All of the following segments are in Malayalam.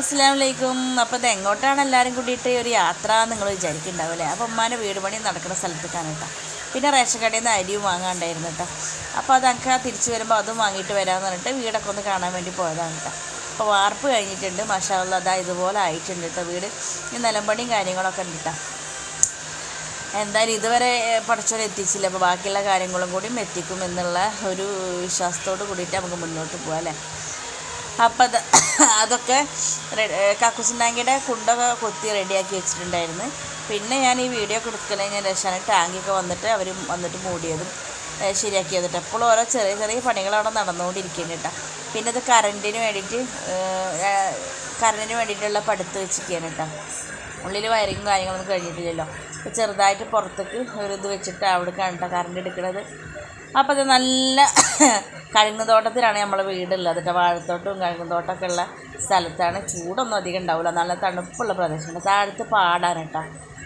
അസ്സാം വലൈക്കും അപ്പോൾ ഇത് എങ്ങോട്ടാണ് എല്ലാവരും കൂടിയിട്ട് ഒരു യാത്ര നിങ്ങൾ വിചാരിക്കുന്നുണ്ടാവില്ലേ അപ്പോൾ ഉമ്മാന്റെ വീട് പണി നടക്കുന്ന സ്ഥലത്തേക്കാണ് കേട്ടോ. പിന്നെ റേഷൻ കടയിൽ നിന്ന് അരിയും വാങ്ങാണ്ടായിരുന്നു കേട്ടോ. അപ്പോൾ അത് എനിക്ക് തിരിച്ച് വരുമ്പോൾ അതും വാങ്ങിയിട്ട് വരാമെന്ന് പറഞ്ഞിട്ട് വീടൊക്കെ ഒന്ന് കാണാൻ വേണ്ടി പോയതാണ് കേട്ടോ. അപ്പോൾ വാർപ്പ് കഴിഞ്ഞിട്ടുണ്ട്. മഷാള്ള അതാ ഇതുപോലെ ആയിട്ടുണ്ട് കേട്ടോ വീട്. ഈ നിലമ്പണിയും കാര്യങ്ങളൊക്കെ ഉണ്ട് കേട്ടോ. എന്തായാലും ഇതുവരെ പഠിച്ചവരെ എത്തിച്ചില്ല. അപ്പോൾ ബാക്കിയുള്ള കാര്യങ്ങളും കൂടിയും എത്തിക്കും എന്നുള്ള ഒരു വിശ്വാസത്തോട് കൂടിയിട്ട് നമുക്ക് മുന്നോട്ട് പോകാം അല്ലേ? അപ്പം അത് അതൊക്കെ കക്കൂസിന്റെ കുണ്ടൊക്കെ കൊത്തി റെഡിയാക്കി വെച്ചിട്ടുണ്ടായിരുന്നു. പിന്നെ ഞാൻ ഈ വീഡിയോ ഒക്കെ ഞാൻ രക്ഷാണ് ടാങ്കിയൊക്കെ വന്നിട്ട് അവർ വന്നിട്ട് മൂടിയതും ശരിയാക്കി കേട്ടോ എപ്പോഴും ഓരോ ചെറിയ ചെറിയ പണികൾ അവിടെ നടന്നുകൊണ്ടിരിക്കുന്നു കേട്ടോ പിന്നെ ഇത് കറണ്ടിന് വേണ്ടിയിട്ട് കറണ്ടിന് വേണ്ടിയിട്ടുള്ള പടുത്ത് വെച്ചിരിക്കുകയാണ് കേട്ടോ ഉള്ളിൽ വയറിങ്ങും കാര്യങ്ങളൊന്നും കഴിഞ്ഞിട്ടില്ലല്ലോ. അപ്പോൾ ചെറുതായിട്ട് പുറത്തേക്ക് ഒരു ഇത് വെച്ചിട്ട് അവിടെ കണ്ട കറണ്ട് എടുക്കുന്നത് അപ്പോൾ അത് നല്ല കഴുങ്ങുതോട്ടത്തിലാണ് നമ്മളെ വീടുള്ളത് കേട്ടോ. വാഴത്തോട്ടവും കഴുങ്ങുതോട്ടമൊക്കെ ഉള്ള സ്ഥലത്താണ്. ചൂടൊന്നും അധികം ഉണ്ടാവില്ല നല്ല തണുപ്പുള്ള പ്രദേശമാണ്. താഴത്ത് പാടാണ് കേട്ടോ.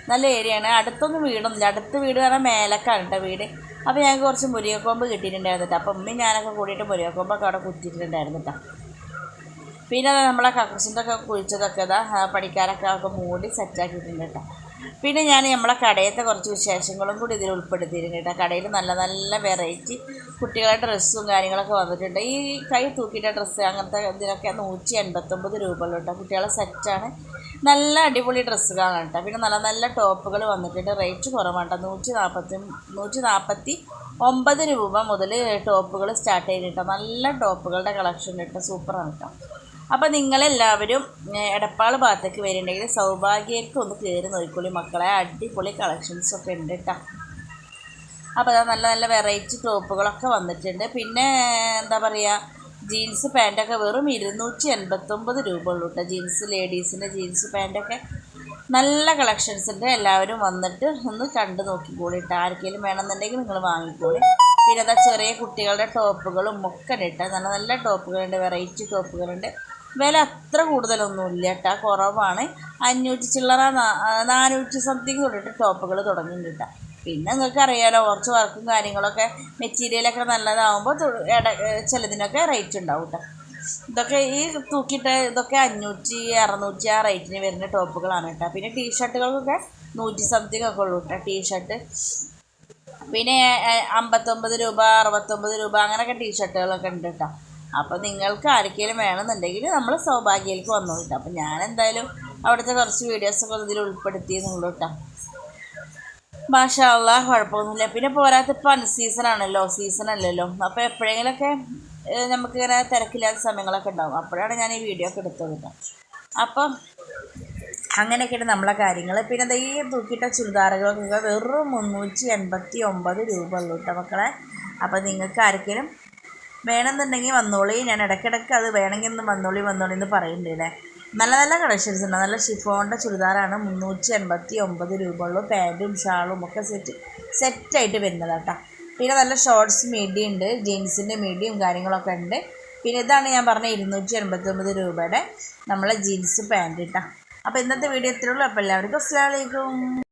നല്ല ഏരിയയാണ് അടുത്തൊന്നും വീടൊന്നുമില്ല. അടുത്ത് വീട് പറഞ്ഞാൽ മേലക്കാണ് കേട്ടോ വീട്. അപ്പോൾ ഞങ്ങൾക്ക് കുറച്ച് മുരിങ്ങക്കൊമ്പ് കിട്ടിയിട്ടുണ്ടായിരുന്നു കേട്ടോ. അപ്പം ഉമ്മയും ഞാനൊക്കെ കൂടിയിട്ട് മുരിങ്ങക്കൊമ്പൊക്കെ അവിടെ കുത്തിയിട്ടുണ്ടായിരുന്നു കേട്ടോ. പിന്നെ അത് നമ്മളെ കക്കൂസിന്റെ ഒക്കെ കുഴിച്ചതൊക്കെ ഇതാ പണിക്കാരൊക്കെ ഒക്കെ മൂടി സെറ്റാക്കിയിട്ടുണ്ട് കേട്ടോ പിന്നെ ഞാൻ നമ്മളെ കടയത്തെ കുറച്ച് വിശേഷങ്ങളും കൂടി ഇതിൽ ഉൾപ്പെടുത്തിയിരുന്നു കേട്ടോ കടയിൽ നല്ല നല്ല വെറൈറ്റി കുട്ടികളുടെ ഡ്രസ്സും കാര്യങ്ങളൊക്കെ വന്നിട്ടുണ്ട്. ഈ കൈ തൂക്കിയിട്ട ഡ്രസ്സ് അങ്ങനത്തെ ഇതിനൊക്കെ നൂറ്റി എൺപത്തൊമ്പത് രൂപ ഉള്ളൂ കേട്ടോ കുട്ടികളെ സെറ്റാണ് നല്ല അടിപൊളി ഡ്രസ്സുകളാണ് കേട്ടോ പിന്നെ നല്ല നല്ല ടോപ്പുകൾ വന്നിട്ടുണ്ട്. റേറ്റ് കുറവാണ് നൂറ്റി നാൽപ്പത്തി നൂറ്റി നാൽപ്പത്തി ഒമ്പത് രൂപ മുതൽ ടോപ്പുകൾ സ്റ്റാർട്ട് ചെയ്തിട്ടോ നല്ല ടോപ്പുകളുടെ കളക്ഷൻ കേട്ടോ സൂപ്പറാണ് കേട്ടോ അപ്പോൾ നിങ്ങളെല്ലാവരും എടപ്പാൾ ഭാഗത്തേക്ക് വരുന്നുണ്ടെങ്കിൽ സൗഭാഗ്യക്ക് ഒന്ന് കയറി നോക്കിക്കോളി മക്കളെ. അടിപൊളി കളക്ഷൻസൊക്കെ ഉണ്ട് കേട്ടോ അപ്പോൾ അതാ നല്ല നല്ല വെറൈറ്റി ടോപ്പുകളൊക്കെ വന്നിട്ടുണ്ട്. പിന്നെ എന്താ പറയുക ജീൻസ് പാന്റൊക്കെ വെറും ഇരുന്നൂറ്റി എൺപത്തൊമ്പത് രൂപ ഉള്ളൂ കേട്ടോ ജീൻസ് ലേഡീസിന്റെ ജീൻസ് പാന്റൊക്കെ നല്ല കളക്ഷൻസ് ഉണ്ട്. എല്ലാവരും വന്നിട്ട് ഒന്ന് കണ്ടു നോക്കിക്കോളി കേട്ടോ ആർക്കെങ്കിലും വേണമെന്നുണ്ടെങ്കിൽ നിങ്ങൾ വാങ്ങിക്കോളി. പിന്നെ അതാ ചെറിയ കുട്ടികളുടെ ടോപ്പുകളും ഒക്കെ കേട്ടോ നല്ല നല്ല ടോപ്പുകളുണ്ട് വെറൈറ്റി ടോപ്പുകളുണ്ട്. വില അത്ര കൂടുതലൊന്നുമില്ല കേട്ടോ കുറവാണ്. അഞ്ഞൂറ്റി ചില്ലറ നാനൂറ്റി സംതിങ് തൊട്ടിട്ട് ടോപ്പുകൾ തുടങ്ങിയിട്ടുണ്ട്. പിന്നെ നിങ്ങൾക്ക് അറിയാലോ കുറച്ച് വർക്കും കാര്യങ്ങളൊക്കെ മെറ്റീരിയലൊക്കെ നല്ലതാവുമ്പോൾ ഇട ചിലതിനൊക്കെ റേറ്റ് ഉണ്ടാവും കേട്ടോ ഇതൊക്കെ ഈ തൂക്കിയിട്ട് ഇതൊക്കെ അഞ്ഞൂറ്റി അറുന്നൂറ്റി ആ റേറ്റിന് വരുന്ന ടോപ്പുകളാണ് കേട്ടോ പിന്നെ ടീഷർട്ടുകൾക്കൊക്കെ നൂറ്റി സംതിങ് ഒക്കെ ഉള്ളൂ കേട്ടോ ടീഷർട്ട്. പിന്നെ അമ്പത്തൊമ്പത് രൂപ അറുപത്തൊമ്പത് രൂപ അങ്ങനെയൊക്കെ ടീഷർട്ടുകളൊക്കെ ഉണ്ട് കേട്ടോ അപ്പോൾ നിങ്ങൾക്ക് ആർക്കെങ്കിലും വേണമെന്നുണ്ടെങ്കിൽ നമ്മൾ സൗഭാഗ്യയിലേക്ക് വന്നു കേട്ടോ അപ്പോൾ ഞാൻ എന്തായാലും അവിടുത്തെ കുറച്ച് വീഡിയോസൊക്കെ ഇതിൽ ഉൾപ്പെടുത്തിയെന്നുള്ളൂ കേട്ടോ മാഷാള്ള കുഴപ്പമൊന്നുമില്ല. പിന്നെ പോരാത്ത ഇപ്പം അൺസീസൺ ആണല്ലോ സീസൺ അല്ലല്ലോ. അപ്പോൾ എപ്പോഴെങ്കിലൊക്കെ നമുക്കിങ്ങനെ തിരക്കില്ലാത്ത സമയങ്ങളൊക്കെ ഉണ്ടാവും. അപ്പോഴാണ് ഞാൻ ഈ വീഡിയോ ഒക്കെ എടുത്തത് കേട്ടോ അപ്പം അങ്ങനെയൊക്കെയാണ് നമ്മളെ കാര്യങ്ങൾ പിന്നെ ദേ ഈ തൂക്കിയിട്ട ചുരിദാറുകൾക്കൊക്കെ വെറും മുന്നൂറ്റി എൺപത്തി ഒമ്പത് രൂപ ഉള്ളൂ കേട്ടോ മക്കളെ. അപ്പോൾ നിങ്ങൾക്ക് ആർക്കെങ്കിലും വേണമെന്നുണ്ടെങ്കിൽ വന്നോളി. ഞാൻ ഇടയ്ക്കിടയ്ക്ക് അത് വേണമെങ്കിൽ ഒന്ന് വന്നോളി വന്നോളി എന്ന് പറയുന്നുണ്ട് നല്ല നല്ല കളക്ഷൻസ് ഉണ്ട്. നല്ല ഷിഫോണിന്റെ ചുരിദാറാണ്. മുന്നൂറ്റി എൺപത്തി ഒമ്പത് രൂപ ഉള്ളൂ പാന്റും ഷാളും ഒക്കെ സെറ്റ് സെറ്റായിട്ട് വരുന്നത് കേട്ടോ പിന്നെ നല്ല ഷോർട്ട്സ് മീഡിയം ഉണ്ട്. ജീൻസിന്റെ മീഡിയം കാര്യങ്ങളൊക്കെ ഉണ്ട്. പിന്നെ ഇതാണ് ഞാൻ പറഞ്ഞ ഇരുന്നൂറ്റി എൺപത്തി ഒമ്പത് രൂപയുടെ നമ്മളെ ജീൻസ് പാന്റ് കിട്ടാം അപ്പോൾ ഇന്നത്തെ വീഡിയോ ഇത്രയുള്ളൂ അപ്പോൾ എല്ലാവർക്കും അസ്സാം വലൈക്കും